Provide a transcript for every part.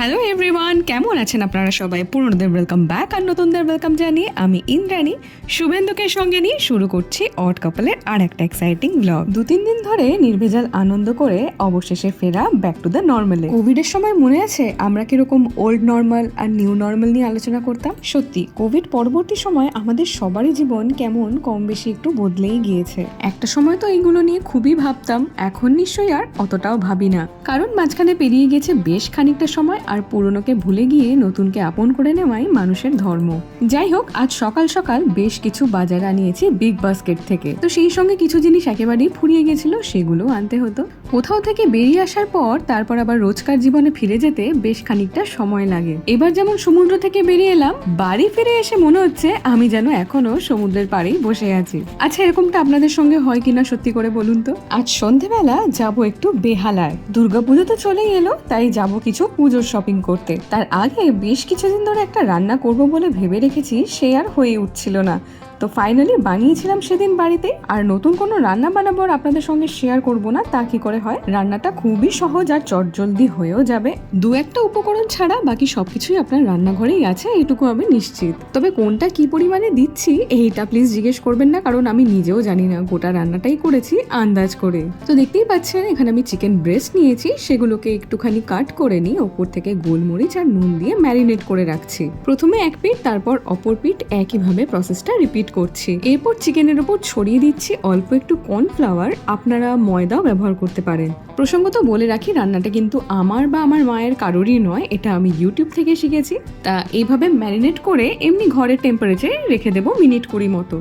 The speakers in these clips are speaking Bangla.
হ্যালো এভরিওয়ান কেমন আছেন আপনারা সবাই? পুরনোদের ওয়েলকাম ব্যাক আর নতুনদের ওয়েলকাম জানিয়ে আমি ইন্দ্রাণী। শুভেন্দুকে সঙ্গে নিয়ে শুরু করছি অট কাপলের আর একটা এক্সাইটিং ব্লগ দু তিন দিন ধরে নির্ভেজাল আনন্দ করে অবশেষে ফেরা ব্যাক টু দ্য নর্মালে কোভিডের সময় মনে আছে আমরা কীরকম ওল্ড নর্মাল আর নিউ নর্মাল নিয়ে আলোচনা করতাম? সত্যি কোভিড পরবর্তী সময় আমাদের সবারই জীবন কেমন কম বেশি একটু বদলেই গিয়েছে। একটা সময় তো এইগুলো নিয়ে খুবই ভাবতাম, এখন নিশ্চয়ই আর অতটাও ভাবি না। কারণ মাঝখানে পেরিয়ে গেছে বেশ খানিকটা সময় আর পুরনোকে ভুলে গিয়ে নতুনকে আপন করে নেওয়াই মানুষের ধর্ম। যাই হোক আজ সকাল সকাল বেশ কিছু বাজার আনিয়েছি বিগ বাস্কেট থেকে। তো সেই সঙ্গে কিছু জিনিস একেবারেই ফুরিয়ে গেছিল, সেগুলো আনতে হতো। কোথাও থেকে বেরিয়ে আসার পর, তারপর আবার রোজকার জীবনে ফিরে যেতে বেশ খানিকটা সময় লাগে। এবার যেমন সমুদ্র থেকে বেরিয়ে এলাম, বাড়ি ফিরে এসে মনে হচ্ছে আমি যেন এখনও সমুদ্রের পাড়েই বসে আছি। আচ্ছা এরকমটা আপনাদের সঙ্গে হয় কিনা সত্যি করে বলুন তো? আজ সন্ধেবেলা যাব একটু বেহালায়। দুর্গাপুজো তো চলেই এলো, তাই যাব কিছু পুজোর শপিং করতে। তার আগে বেশ কিছুদিন ধরে একটা রান্না করব বলে ভেবে রেখেছি, সে আর হয়ে উঠছিল না। তো ফাইনালি বানিয়েছিলাম সেদিন বাড়িতে, আর নতুন কোনো রান্না বানাবো আর আপনাদের সঙ্গে শেয়ার করব না, তা কি করে হয়? রান্নাটা খুবই সহজ আর চটজলদি হয়েও যাবে। দু একটা উপকরণ ছাড়া বাকি সবকিছুই আপনার রান্নাঘরেই আছে, এইটুকু আমি নিশ্চিত। তবে কোনটা কি পরিমাণে দিচ্ছি, এইটা প্লিজ জিজ্ঞেস করবেন না, কারণ আমি নিজেও জানি না, গোটা রান্নাটাই করেছি আন্দাজ করে। তো দেখতেই পাচ্ছেন, এখানে আমি চিকেন ব্রেস্ট নিয়েছি, সেগুলোকে একটুখানি কাট করে নিয়ে ওপর থেকে গোলমরিচ আর নুন দিয়ে ম্যারিনেট করে রাখছি। প্রথমে এক পিঠ, তারপর অপর পিঠ একইভাবে প্রসেসটা রিপিট করছি। এরপর চিকেনের উপর ছড়িয়ে দিচ্ছি অল্প একটু কর্নফ্লাওয়ার আপনারা ময়দাও ব্যবহার করতে পারেন। প্রসঙ্গত বলে রাখি, রান্নাটা কিন্তু আমার বা আমার মায়ের কারোরই নয়। এটা আমি ইউটিউব থেকে শিখেছি। তা এইভাবে ম্যারিনেট করে এমনি ঘরের টেম্পারেচারে রেখে দেবো মিনিট কুড়ি মতো।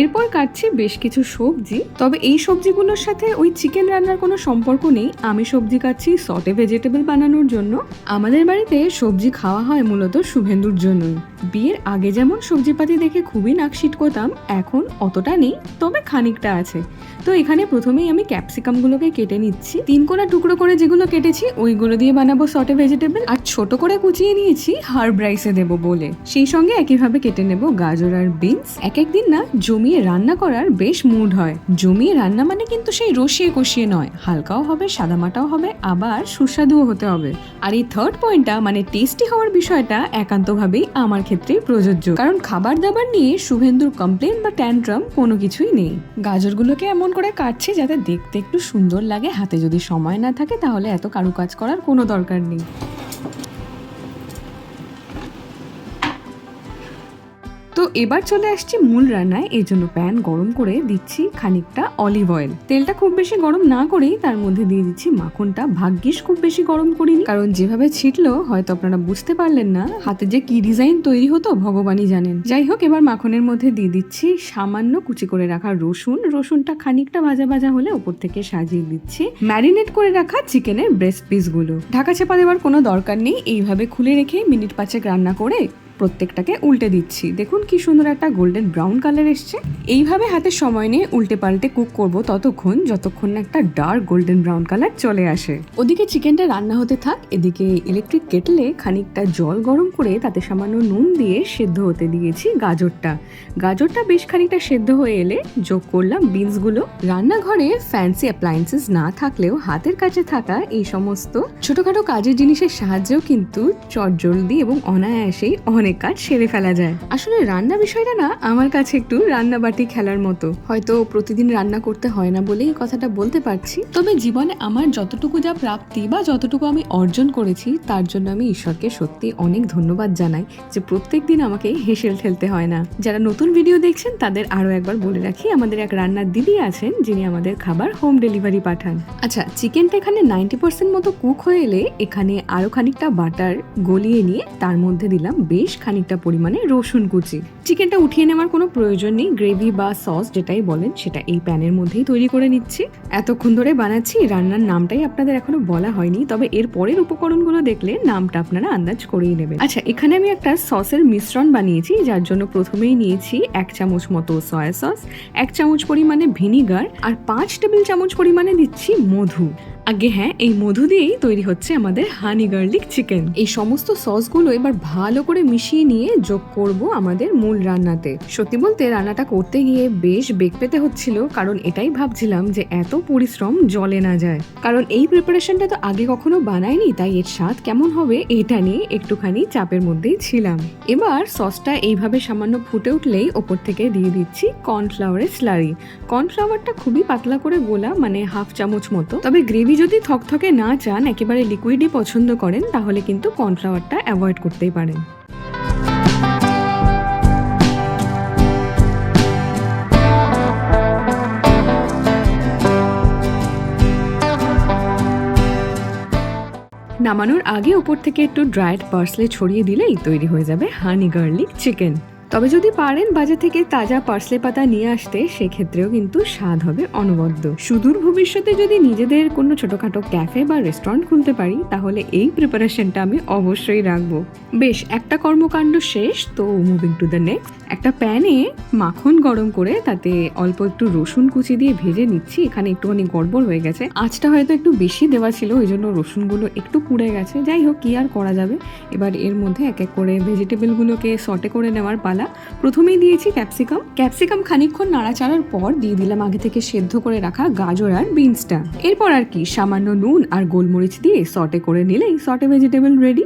এরপর কাটছি বেশ কিছু সবজি। তবে এই সবজিগুলোর সাথে ওই চিকেন রান্নার কোনো সম্পর্ক নেই। আমি সবজি কাটছি সটে ভেজিটেবল বানানোর জন্য। আমাদের বাড়িতে সবজি খাওয়া হয় মূলত শুভেন্দুর জন্যই। বিয়ের আগে যেমন সবজিপাতি দেখে খুবই নাকশিট করতাম এখন অতটা নেই, তবে খানিকটা আছে। তো এখানে প্রথমেই আমি ক্যাপসিকামগুলোকে কেটে নিচ্ছি। তিন কোনা টুকরো করে যেগুলো কেটেছি, ওইগুলো দিয়ে বানাবো সটে ভেজিটেবল আর ছোট করে কুচিয়ে নিয়েছি হার্ব রাইসে দেবো বলে। সেই সঙ্গে একইভাবে কেটে নেব গাজর আর বিনস এক একদিন না জমিয়ে রান্না করার বেশ মুড হয়। জমিয়ে রান্না মানে কিন্তু সেই রসিয়ে কষিয়ে নয়। হালকাও হবে, সাদামাটাও হবে, আবার সুস্বাদুও হতে হবে। আর এই থার্ড পয়েন্টটা মানে টেস্টি হওয়ার বিষয়টা, একান্তভাবেই আমার ক্ষেত্রেই প্রযোজ্য। কারণ খাবার দাবার নিয়ে শুভেন্দুর কমপ্লেন বা ট্যান্ট্রাম কোনো কিছুই নেই। গাজরগুলোকে এমন করে কাটছি যাতে দেখতে একটু সুন্দর লাগে। হাতে যদি সময় না থাকে, তাহলে এত কারুকাজ করার কোনো দরকার নেই। তো এবার চলে আসছি মূল রান্নায়। এই জন্য প্যান গরম করে দিচ্ছি খানিকটা অলিভ অয়েল তেলটা খুব বেশি গরম না করেই তার মধ্যে দিয়ে দিচ্ছি মাখনটা। ভাগ্যিস খুব বেশি গরম করিনি। কারণ যেভাবে ছিটলো, হয়তো আপনারা বুঝতে পারলেন না, হাতে যে কি ডিজাইন তৈরি হতো, ভগবানই জানেন। যাই হোক, এবার মাখনের মধ্যে দিয়ে দিচ্ছি সামান্য কুচি করে রাখা রসুন। রসুনটা খানিকটা ভাজা ভাজা হলে ওপর থেকে সাজিয়ে দিচ্ছি। ম্যারিনেট করে রাখা চিকেনের ব্রেস্ট পিসগুলো ঢাকা চাপা দেওয়ার কোনো দরকার নেই। এইভাবে খুলে রেখে মিনিট পাঁচেক রান্না করে প্রত্যেকটাকে উল্টে দিচ্ছি। দেখুন কি সুন্দর একটা গোল্ডেন ব্রাউন কালার এসছে। এইভাবে হাতে সময় নিয়ে উল্টে পাল্টে কুক করব ততক্ষণ, যতক্ষণ না একটা ডার্ক গোল্ডেন ব্রাউন কালার চলে আসে। ওদিকে চিকেনটা রান্না হতে থাক, এদিকে ইলেকট্রিক কেটলে খানিকটা জল গরম করে তাতে সামান্য নুন দিয়ে সেদ্ধ হতে দিয়েছি গাজরটা। গাজরটা বেশ খানিকটা সেদ্ধ হয়ে এলে যোগ করলাম বিনসগুলো রান্নাঘরে ফ্যান্সি অ্যাপ্লায়েন্সেস না থাকলেও হাতের কাছে থাকা এই সমস্ত ছোটখাটো কাজের জিনিসের সাহায্যেও কিন্তু চটজলদি এবং অনায়াসেই অনেক কাজ সেরে ফেলা যায়। আসলে রান্না বিষয়টা না আমার কাছে একটু রান্নাবাটি খেলার মতো। হয়তো প্রতিদিন রান্না করতে হয় না বলেই কথাটা বলতে পারছি। তবে জীবনে আমার যতটুকু যা প্রাপ্তি বা যতটুকু আমি অর্জন করেছি, তার জন্য আমি ঈশ্বরকে সত্যি অনেক ধন্যবাদ জানাই যে প্রত্যেক দিন আমাকে হেসেল ঠেলতে হয় না। যারা নতুন ভিডিও দেখছেন, তাদের আরও একবার বলে রাখি, আমাদের এক রান্নার দিদি আছেন, যিনি আমাদের খাবার হোম ডেলিভারি পাঠান। আচ্ছা চিকেনটা এখানে নাইনটি পার্সেন্ট মতো কুক হয়ে এলে এখানে আরও খানিকটা বাটার গলিয়ে নিয়ে তার মধ্যে দিলাম বেশ খানিকটা পরিমাণে রসুন কুচি। চিকেনটা উঠিয়ে নেওয়ার কোনো প্রয়োজন নেই। গ্রেভি বা সস যেটাই বলেন, সেটা এই প্যানের মধ্যেই তৈরি করে নিচ্ছি। এতক্ষণ ধরে বানাচ্ছি, রান্নার নামটাই আপনাদের এখনও বলা হয়নি, তবে এর পরের উপকরণগুলো দেখলে নামটা আপনারা আন্দাজ করেই নেবেন। আচ্ছা এখানে আমি একটা সসের মিশ্রণ বানিয়েছি, যার জন্য প্রথমেই নিয়েছি এক চামচ মতো সয়া সস এক চামচ পরিমাণে ভিনিগার আর পাঁচ টেবিল চামচ পরিমাণে দিচ্ছি মধু। আগে হ্যাঁ এই মধু দিয়েই তৈরি হচ্ছে আমাদের হানি গার্লিক চিকেন এই সমস্ত সসগুলো এবার ভালো করে মিশিয়ে নিয়ে যোগ করব আমাদের মূল রান্নাতে। সত্যি বলতে রান্নাটা করতে গিয়ে বেশ বেগ পেতে হচ্ছিল, কারণ এটাই ভাবছিলাম যে এত পরিশ্রম জলে না যায়। কারণ এই প্রিপারেশনটা তো আগে কখনো বানাইনি, তাই এর স্বাদ কেমন হবে এটা নিয়ে একটুখানি চাপের মধ্যেই ছিলাম। এবার সসটা এইভাবে সামান্য ফুটে উঠলেই ওপর থেকে দিয়ে দিচ্ছি কর্নফ্লাওয়ারের স্লারি কর্নফ্লাওয়ারটা খুবই পাতলা করে গোলা মানে হাফ চামচ মতো। তবে গ্রেভি যদি থকথকে না চান, একেবারে লিকুইডই পছন্দ করেন, তাহলে কিন্তু কর্নফ্লাওয়ারটা অ্যাভয়েড করতেই পারেন। নামানোর আগে উপর থেকে একটু ড্রায়েড পার্সলে ছড়িয়ে দিলেই তৈরি হয়ে যাবে হানি গার্লিক চিকেন তবে যদি পারেন বাজার থেকে তাজা পার্সলে পাতা নিয়ে আসতে, সেক্ষেত্রেও কিন্তু স্বাদ হবে অনবদ্য। সুদূর ভবিষ্যতে যদি নিজেদের কোনো ছোটখাটো ক্যাফে বা রেস্টুরেন্ট খুলতে পারি, তাহলে এই প্রিপারেশনটা আমি অবশ্যই রাখব। বেশ, একটা কর্মকাণ্ড শেষ, তো মুভিং টু দ্য নেক্সট একটা প্যানে মাখন গরম করে, তাতে অল্প একটু রসুন কুচি দিয়ে ভেজে নিচ্ছি, এখানে একটুখানি গড়বড় হয়ে গেছে। আঁচটা হয়তো একটু বেশি দেওয়া ছিল ওই জন্য রসুনগুলো একটু পুড়ে গেছে। যাই হোক, কি আর করা যাবে? এবার এর মধ্যে এক এক করে ভেজিটেবলগুলোকে সটে করে নেওয়ার প্রথমেই দিয়েছি ক্যাপসিকাম। ক্যাপসিকাম খানিকক্ষণ নাড়াচাড়ার পর দিয়ে দিলাম আগে থেকে সেদ্ধ করে রাখা গাজর আর বিনসটা। এরপর আর কি, সামান্য নুন আর গোলমরিচ দিয়ে সটে করে নিলেই সটে ভেজিটেবল রেডি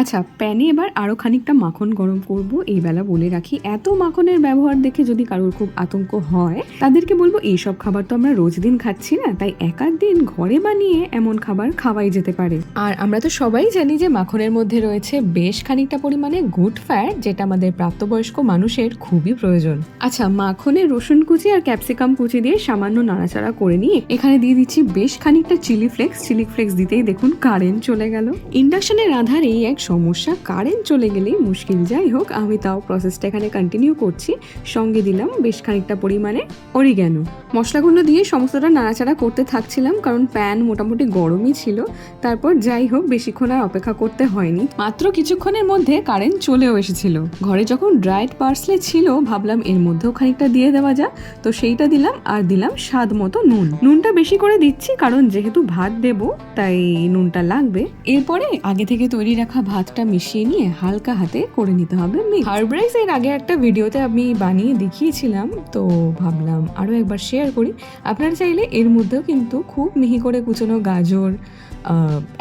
আচ্ছা প্যানে এবার আরও খানিকটা মাখন গরম করব। এই বেলা বলে রাখি, এত মাখনের ব্যবহার দেখে যদি কারোর খুব আতঙ্ক হয়, তাদেরকে বলব এইসব খাবার তো আমরা রোজ দিন খাচ্ছি না, তাই এক আধ দিন ঘরে বানিয়ে এমন খাবার খাওয়াই যেতে পারে। আর আমরা তো সবাই জানি যে মাখনের মধ্যে রয়েছে বেশ খানিকটা পরিমাণে গুড ফ্যাট, যেটা আমাদের প্রাপ্তবয়স্ক মানুষের খুবই প্রয়োজন। আচ্ছা মাখনে রসুন কুচি আর ক্যাপসিকাম কুচি দিয়ে সামান্য নাড়াচাড়া করে নিয়ে এখানে দিয়ে দিচ্ছি বেশ খানিকটা চিলি ফ্লেক্স। চিলি ফ্লেক্স দিতেই দেখুন কারেন্ট চলে গেল। ইন্ডাকশনের রাধার এই এক সমস্যা কারেন্ট চলে গেলেই মুশকিল। যাই হোক, আমি তাও প্রসেসটা এখানে কন্টিনিউ করছি। সঙ্গে দিলাম বেশ খানিকটা পরিমাণে অরিগ্যানো মশলাগুলো দিয়ে সমস্তটা নাড়াচাড়া করতে থাকছিলাম কারণ প্যান মোটামুটি গরমই ছিল। তারপর যাই হোক, বেশিক্ষণ আর অপেক্ষা করতে হয়নি। মাত্র কিছুক্ষণের মধ্যে কারেন্ট চলেও এসেছিল। ঘরে যখন ড্রাইড পার্সলে ছিল, ভাবলাম এর মধ্যেও খানিকটা দিয়ে দেওয়া যাক। তো সেইটা দিলাম আর দিলাম স্বাদ মতো নুন। নুনটা বেশি করে দিচ্ছি কারণ যেহেতু ভাত দেব, তাই নুনটা লাগবে। এরপরে আগে থেকে তৈরি রাখা ভাতটা মিশিয়ে নিয়ে হালকা হাতে করে নিতে হবে হার্ব রাইস এর আগে একটা ভিডিওতে আমি বানিয়ে দেখিয়েছিলাম, তো ভাবলাম আরও একবার শেয়ার করি। আপনারা চাইলে এর মধ্যেও কিন্তু খুব মিহি করে কুচনো গাজর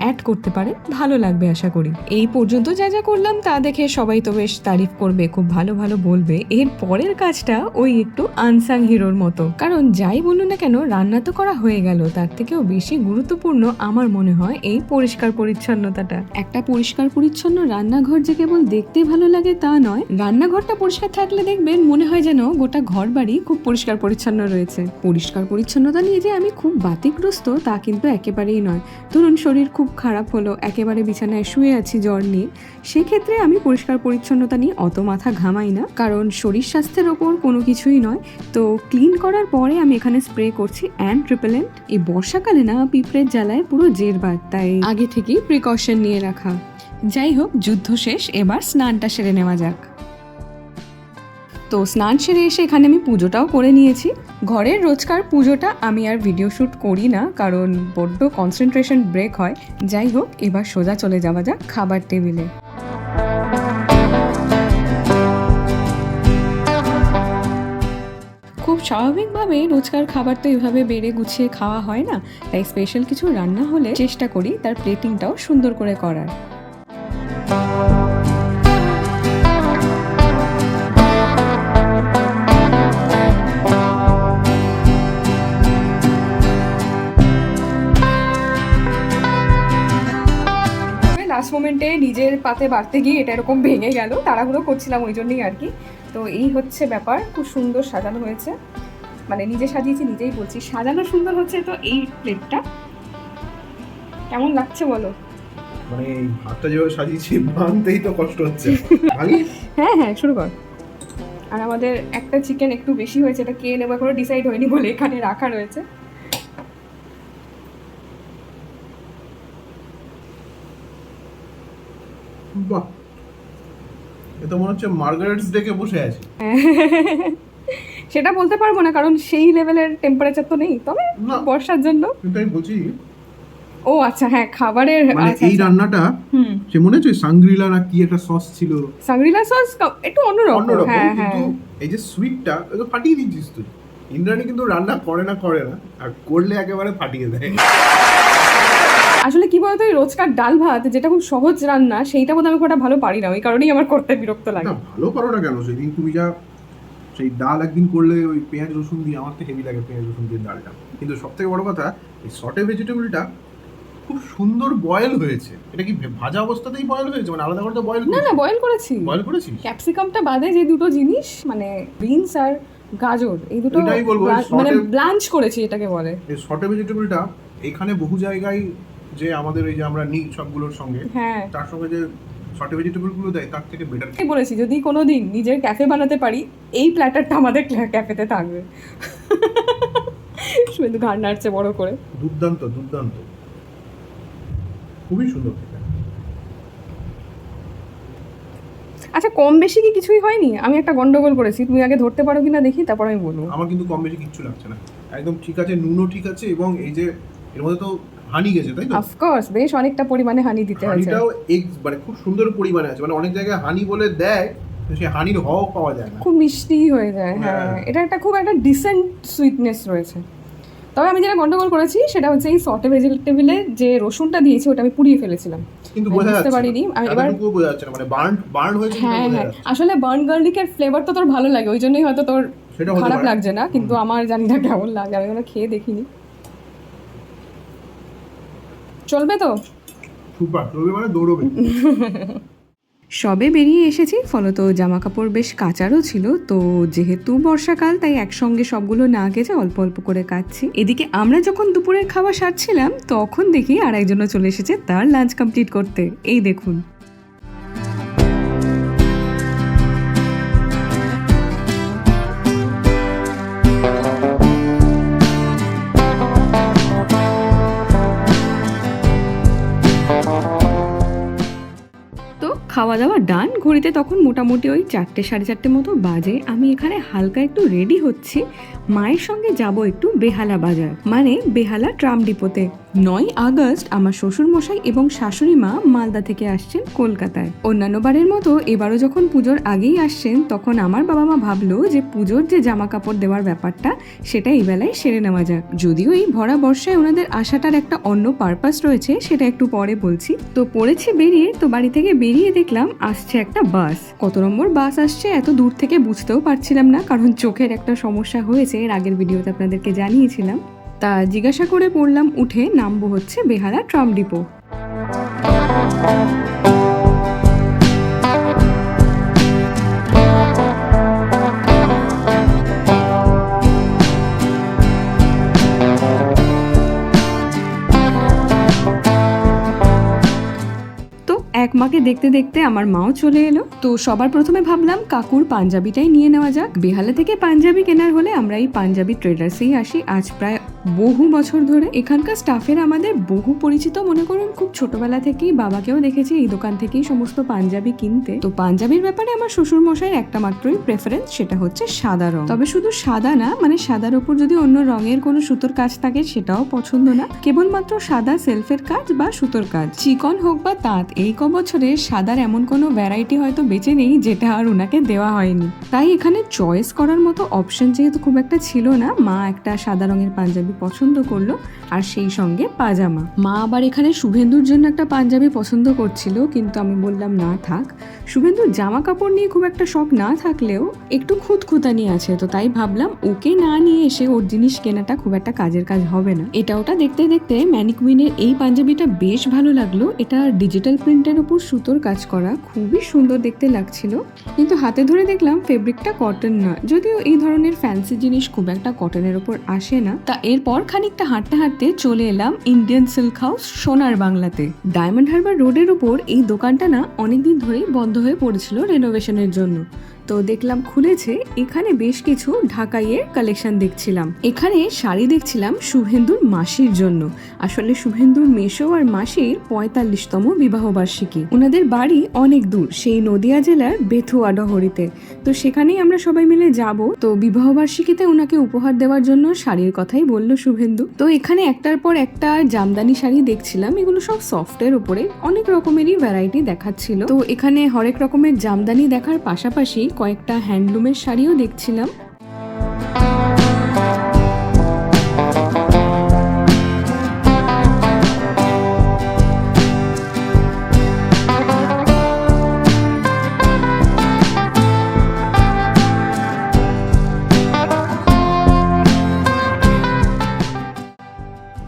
অ্যাড করতে পারে। ভালো লাগবে আশা করি। এই পর্যন্ত যা যা করলাম তা দেখে সবাই তো বেশ তারিফ করবে, খুব ভালো ভালো বলবে। এর পরের কাজটা ওই একটু আনসাং হিরোর মতো। কারণ যাই বলুন না কেন, রান্না তো করা হয়ে গেল। তার থেকেও বেশি গুরুত্বপূর্ণ আমার মনে হয় এই পরিষ্কার পরিচ্ছন্নতাটা। একটা পরিষ্কার পরিচ্ছন্ন রান্নাঘর যে কেবল দেখতে ভালো লাগে তা নয়, রান্নাঘরটা পরিষ্কার থাকলে দেখবেন মনে হয় যেন গোটা ঘর বাড়ি খুব পরিষ্কার পরিচ্ছন্ন রয়েছে। পরিষ্কার পরিচ্ছন্নতা নিয়ে যে আমি খুব বাতিগ্রস্ত তা কিন্তু একেবারেই নয়। ধরুন শরীর খুব খারাপ হলো, একেবারে বিছানায় শুয়ে আছি জ্বর নিয়ে। সেক্ষেত্রে আমি পরিষ্কার পরিচ্ছন্নতা নিয়ে অত মাথা ঘামাই না, কারণ শরীর স্বাস্থ্যের ওপর কোনো কিছুই নয়। তো ক্লিন করার পরে আমি এখানে স্প্রে করছি অ্যান্ড ট্রিপেলেন্ট এই বর্ষাকালে না, পিঁপড়ের জ্বালায় পুরো জেরবার, তাই আগে থেকেই প্রিকশন নিয়ে রাখা। যাই হোক, যুদ্ধ শেষ, এবার স্নানটা সেরে নেওয়া যাক। তো স্নান সেরে এসে এখানে আমি পুজোটাও করে নিয়েছি। ঘরের রোজকার পুজোটা আমি আর ভিডিও শ্যুট করি না, কারণ বড্ড কনসেন্ট্রেশন ব্রেক হয়। যাই হোক, এবার সোজা চলে যাওয়া যাক খাবার টেবিলে খুব স্বাভাবিকভাবে রোজকার খাবার তো এভাবে বেড়ে গুছিয়ে খাওয়া হয় না, তাই স্পেশাল কিছু রান্না হলে চেষ্টা করি তার প্লেটিংটাও সুন্দর করে করার। মোমেন্টে নিজের পাতে বাড়তে গিয়ে এটা এরকম ভেঙে গেল তাড়াহুড়ো করছিলাম ওই জন্যই আর কি। তো এই হচ্ছে ব্যাপার খুব সুন্দর সাজানো হয়েছে। মানে নিজে সাজিয়েছি নিজেই বলছি। সাজানো সুন্দর হচ্ছে তো এই প্লেটটা কেমন লাগছে বলো? মানে ভাতটা যেভাবে সাজিয়েছি ভাঙতেই তো কষ্ট হচ্ছে। হ্যাঁ হ্যাঁ শুরু কর। আর আমাদের একটা চিকেন একটু বেশি হয়েছে এটা কে নেবে করে ডিসাইড হয়নি বলে এখানে রাখা রয়েছে বাহ এ তো মনে হচ্ছে মার্গারেটস ডেকে বসে আছে। সেটা বলতে পারব না কারণ সেই লেভেলের টেম্পারেচার তো নেই তবে বর্ষার জন্য। কিন্তু আমি বলছি ও আচ্ছা হ্যাঁ খাবারের মানে আচ্ছা, এই আচ্ছা। রান্নাটা হুম। সে মনে আছে সাংগ্রিলা না কি একটা সস ছিল? সাংরিলা সস একটু অন্যরকম হ্যাঁ হ্যাঁ। এই যে সুইটটা তো ফাটিয়ে দিচ্ছিস তুই। ইন্দ্রাণী কিন্তু রান্না করে না করে না। আর করলে একেবারে ফাটিয়ে দেয়। আসলে কি বলতো রোজকার ডাল ভাত যেটা খুব সহজ রান্না সেইটা বোধহয় আমি খুব ভালো পারি না ওই কারণেই আমার করতে বিরক্ত লাগে। ভালো করো না কেন? সেদিন তুমি যা সেই ডাল একদিন করলে ওই পেঁয়াজ রসুন দিয়ে আমার তো হেভি লাগে পেঁয়াজ রসুন দিয়ে ডালটা। কিন্তু সব থেকে বড় কথা এই সটে ভেজিটেবলটা খুব সুন্দর বয়েল হয়েছে। এটা কি ভাজা অবস্থাতেই বয়েল হয়েছে? মানে আলাদা করে তো বয়েল না না বয়েল করেছি। বয়েল করেছি? ক্যাপসিকামটা বাদে যে দুটো জিনিস মানে বিনস আর গাজর এই দুটো মানে ব্লাঞ্চ করেছি এটাকে বলে। এই সটে ভেজিটেবলটা এখানে বহু জায়গায় যে আমাদের এই যে আমরা নিই সবগুলোর সঙ্গে হ্যাঁ। তার সঙ্গে যে শর্টে ভেজিটেবলগুলো দেয় তার থেকে বেটার এই বলেছি যদি কোনো দিন নিজের ক্যাফে বানাতে পারি এই প্ল্যাটারটা আমাদের ক্যাফেতে থাকবে। শুধু ঘাড় নাড়ছে বড় করে। দুর্দান্ত দুর্দান্ত। খুবই সুন্দর আচ্ছা কম বেশি কি কিছুই হয়নি? আমি একটা গন্ডগোল করেছি তুমি আগে ধরতে পারো কিনা দেখি তারপর আমি বলব। আমার কিন্তু কম বেশি কিচ্ছু লাগছে না। একদম ঠিক আছে নুনও ঠিক আছে এবং এই যে এর মধ্যে তো হানি গেছে তাই তো? অফকোর্স বেশ অনেকটা পরিমাণে হানি দিতে হয়েছে হানিটাও এগ মানে খুব সুন্দর পরিমাণে আছে। মানে অনেক জায়গায় হানি বলে দেয় সেই হানির হওয়া পাওয়া যায় না। খুব মিষ্টি হয়ে যায় হ্যাঁ। হ্যাঁ। এটা একটা খুব একটা ডিসেন্ট সুইটনেস রয়েছে। তবে আমি যেটা গন্ডগোল করেছি সেটা হচ্ছে এই সটে ভেজিটেবলে যে রসুনটা দিয়েছি ওটা আমি পুড়িয়ে ফেলেছিলাম। কিন্তু বোঝা যাচ্ছে পারিনি। আমি এবার- বোঝা যাচ্ছে না। মানে বার্ন বার্ন হয়েছে হ্যাঁ হ্যাঁ। আসলে বার্ন গার্লিকের ফ্লেভার তো তোর ভালো লাগে ওই জন্যই হয়তো তোর খারাপ লাগছে না কিন্তু আমার জানি না কেমন লাগে আমি কোনো খেয়ে দেখিনি। চলবে তো? সুপার চলবে মানে দৌড়বে। সবে বেরিয়ে এসেছি ফলত জামা কাপড় বেশ কাচারও ছিল তো যেহেতু বর্ষাকাল তাই একসঙ্গে সবগুলো না গেছে অল্প অল্প করে কাচ্ছি এদিকে আমরা যখন দুপুরের খাওয়া সারছিলাম তখন দেখি আর একজনও চলে এসেছে তার লাঞ্চ কমপ্লিট করতে। এই দেখুন। তো খাওয়া দাওয়া ডান ঘড়িতে তখন মোটামুটি ওই চারটে, সাড়ে চারটে মতো বাজে। আমি এখানে হালকা একটু রেডি হচ্ছি। মায়ের সঙ্গে যাব একটু বেহালা বাজার মানে বেহালা ট্রাম ডিপোতে। নয় আগস্ট আমার শ্বশুর মশাই এবং শাশুড়ি মা মালদা থেকে আসছেন কলকাতায়। অন্যান্য বারের মতো এবারও যখন পুজোর আগেই আসছেন, তখন আমার বাবা মা ভাবলো যে পুজোর যে জামা কাপড় দেওয়ার ব্যাপারটা, সেটা এই বেলায় সেরে নেওয়া যাক। যদিও এই ভরা বর্ষায় ওনাদের আসাটার একটা অন্য পারপাস রয়েছে, সেটা একটু পরে বলছি। তো পড়েছি বেরিয়ে, তো বাড়ি থেকে বেরিয়ে দেখলাম আসছে একটা বাস কত নম্বর বাস আসছে এত দূর থেকে বুঝতেও পারছিলাম না, কারণ চোখের একটা সমস্যা হয়েছে, এর আগের ভিডিওতে আপনাদেরকে জানিয়েছিলাম। তা জিজ্ঞাসা করে পড়লাম উঠে নামবো হচ্ছে বেহালা ট্রাম ডিপো। এক মাকে দেখতে দেখতে আমার মাও চলে এলো। তো সবার প্রথমে ভাবলাম কাকুর পাঞ্জাবিটাই নিয়ে নেওয়া যাক। বেহালা থেকে পাঞ্জাবি কেনার হলে আমরা এই পাঞ্জাবি ট্রেডার্সেই আসি। আজ প্রায় বহু বছর ধরে এখানকার স্টাফের আমাদের বহু পরিচিত। মনে করুন, খুব ছোটবেলা থেকেই বাবাকেও দেখেছি এই দোকান থেকেই সমস্ত পাঞ্জাবি কিনতে। তো পাঞ্জাবির ব্যাপারে আমার শ্বশুর মশাইয়ের একটা মাত্রই প্রেফারেন্স সেটা হচ্ছে সাদা রং। তবে শুধু সাদা না মানে সাদার উপর যদি অন্য রঙের কোনো সুতোর কাজ থাকে, সেটাও পছন্দ না। কেবলমাত্র সাদা সেলফের কাজ বা সুতোর কাজ। চিকন হোক বা তাঁত, এই ক বছরে সাদার এমন কোনো ভ্যারাইটি হয়তো বেঁচে নেই যেটা আর ওনাকে দেওয়া হয়নি। তাই এখানে চয়েস করার মতো অপশন যেহেতু খুব একটা ছিল না, মা একটা সাদা রঙের পাঞ্জাবি পছন্দ করল আর সেই সঙ্গে পাজামা। মা আবার এখানে শুভেন্দুর জন্য একটা পাঞ্জাবি পছন্দ করছিল, কিন্তু আমি বললাম, না, থাক। শুভেন্দুর জামা কাপড় নিয়ে খুব একটা শখ না থাকলেও একটু খুঁতখুতানি আছে, তো তাই ভাবলাম, ওকে না নিয়ে এসে ওর জিনিস কেনাটা খুব একটা কাজের কাজ হবে না। এটা ওটা দেখতে দেখতে ম্যানিকুইনের এই পাঞ্জাবিটা বেশ ভালো লাগল। এটা ডিজিটাল প্রিন্টের উপর সুতোর কাজ করা খুবই সুন্দর দেখতে লাগছিল। কিন্তু হাতে ধরে দেখলাম ফেব্রিকটা কটন না যদিও এই ধরনের ফ্যান্সি জিনিস খুব একটা কটনের ওপর আসে না। তা এরপর খানিকটা হাঁটতে হাঁটতে চলে এলাম ইন্ডিয়ান সিল্ক হাউস সোনার বাংলাতে। ডায়মন্ড হারবার রোডের উপর এই দোকানটা না অনেকদিন ধরেই বন্ধ হয়ে পড়েছিল রেনোভেশনের জন্য। তো দেখলাম খুলেছে, এখানে বেশ কিছু ঢাকাইয়ের কালেকশন দেখছিলাম। এখানে শাড়ি দেখছিলাম শুভেন্দুর মাসির জন্য। আসলে শুভেন্দুর মেশো আর মাসির পঁয়তাল্লিশতম বিবাহবার্ষিকী। ওনাদের বাড়ি অনেক দূর, সেই নদিয়া জেলার বেথুয়া ডহরিতে। তো সেখানেই আমরা সবাই মিলে যাব। তো বিবাহবার্ষিকীতে ওনাকে উপহার দেওয়ার জন্য শাড়ির কথাই বলল শুভেন্দু। তো এখানে একটার পর একটা জামদানি শাড়ি দেখছিলাম, এগুলো সব সফটের উপরে। অনেক রকমেরই ভ্যারাইটি দেখাচ্ছিল। তো এখানে হরেক রকমের জামদানি দেখার পাশাপাশি কয়েকটা হ্যান্ডলুমের শাড়িও দেখছিলাম।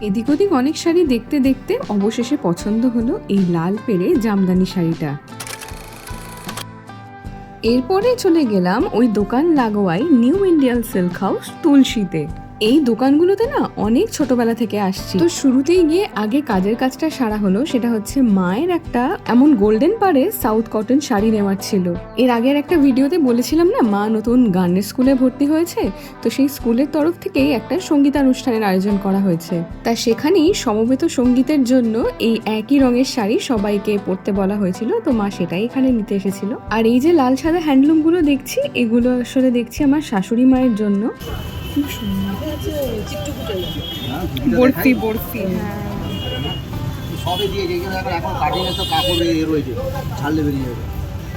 এদিক ওদিক অনেক শাড়ি দেখতে দেখতে অবশেষে পছন্দ হলো এই লাল পেরে জামদানি শাড়িটা। এরপরে চলে গেলাম ওই দোকান লাগোয়াই নিউ ইন্ডিয়ান সিল্ক হাউস তুলসীতে। এই দোকানগুলোতে না অনেক ছোটবেলা থেকে আসছি। তো শুরুতেই গিয়ে আগে কাজের কাজটা সারা হলো, সেটা হচ্ছে মায়ের একটা এমন গোল্ডেন পারে সাউথ কটন শাড়ি নেওয়ার ছিল। এর আগের একটা ভিডিওতে বলেছিলাম না, মা নতুন গানের স্কুলে ভর্তি হয়েছে, তো সেই স্কুলের তরফ থেকেই একটা সঙ্গীতানুষ্ঠানের আয়োজন করা হয়েছে। তা সেখানেই সমবেত সঙ্গীতের জন্য এই একই রঙের শাড়ি সবাইকে পরতে বলা হয়েছিল, তো মা সেটাই এখানে নিতে এসেছিল। আর এই যে লাল সাদা হ্যান্ডলুমগুলো দেখছি, এগুলো আসলে দেখছি আমার শাশুড়ি মায়ের জন্য। বরফি বরফি। সবে দিয়ে এখন এখন কাটিংয়ে তো কাপড় রয়েছে ছাড়লে বেরিয়ে যাবে।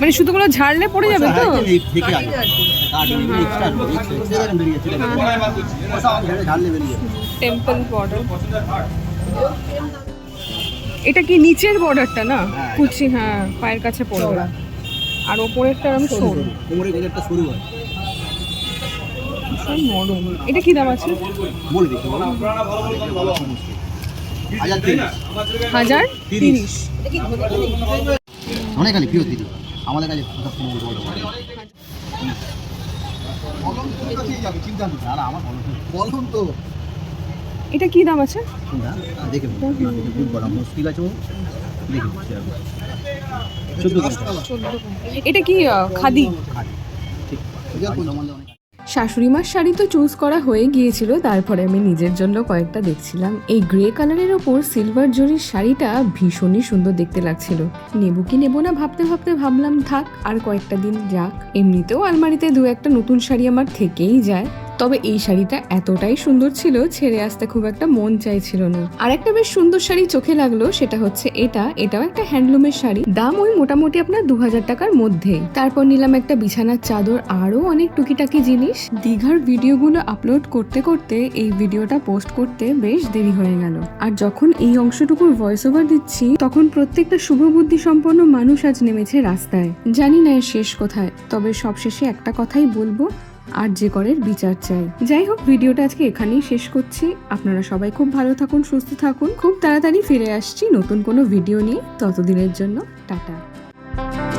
মানে শুধুগুলো ঝাড়লে পড়ে যাবে তো? হ্যাঁ, টেম্পল বর্ডার এটা কি নিচের বর্ডারটা না? হ্যাঁ, কুচি হ্যাঁ পায়ের কাছে পড়বে। আর ওপরেরটা আমি সরু কোমরে গেলেরটা শুরু হয়। ভীষণ নরম এটা কি দাম আছে বলো? তিরিশ হাজার তিরিশ। অনেক প্রিয় তিরিশ আমাদের কাছে এটা কি দাম আছে দেখে মুশকিল আছে। দেখে। এটা কি খাদি খাদি। ঠিক। ঠিক মার শাড়ি তো চুজ করা হয়ে গিয়েছিল, তারপরে আমি নিজের জন্য কয়েকটা দেখছিলাম। এই গ্রে কালারের ওপর সিলভার জরির শাড়িটা ভীষণই সুন্দর দেখতে লাগছিল। নেব কি নেব না ভাবতে ভাবতে ভাবলাম, থাক আর কয়েকটা দিন যাক। এমনিতেও আলমারিতে দু একটা নতুন শাড়ি আমার থেকেই যায়। তবে এই শাড়িটা এতটাই সুন্দর ছিল, ছেড়ে আসতে খুব একটা মন চাইছিল না। আর একটা বেশ সুন্দর শাড়ি চোখে লাগল, সেটা হচ্ছে এটা। এটাও একটা হ্যান্ডলুমের শাড়ি। দাম ওই মোটামুটি আপনার দু হাজার টাকার মধ্যেই তারপর নিলাম একটা বিছানার চাদর আরও অনেক টুকিটাকি জিনিস। দীঘার ভিডিওগুলো আপলোড করতে করতে এই ভিডিওটা পোস্ট করতে বেশ দেরি হয়ে গেল। আর যখন এই অংশটুকুর ভয়েস ওভার দিচ্ছি, তখন প্রত্যেকটা শুভবুদ্ধি সম্পন্ন মানুষ আজ নেমেছে রাস্তায়। জানি না এর শেষ কোথায়, তবে সবশেষে একটা কথাই বলব আর যে করের বিচার চাই। যাই হোক, ভিডিওটা আজকে এখানেই শেষ করছি। আপনারা সবাই খুব ভালো থাকুন, সুস্থ থাকুন। খুব তাড়াতাড়ি ফিরে আসছি নতুন কোনো ভিডিও নিয়ে। ততদিনের জন্য, টাটা।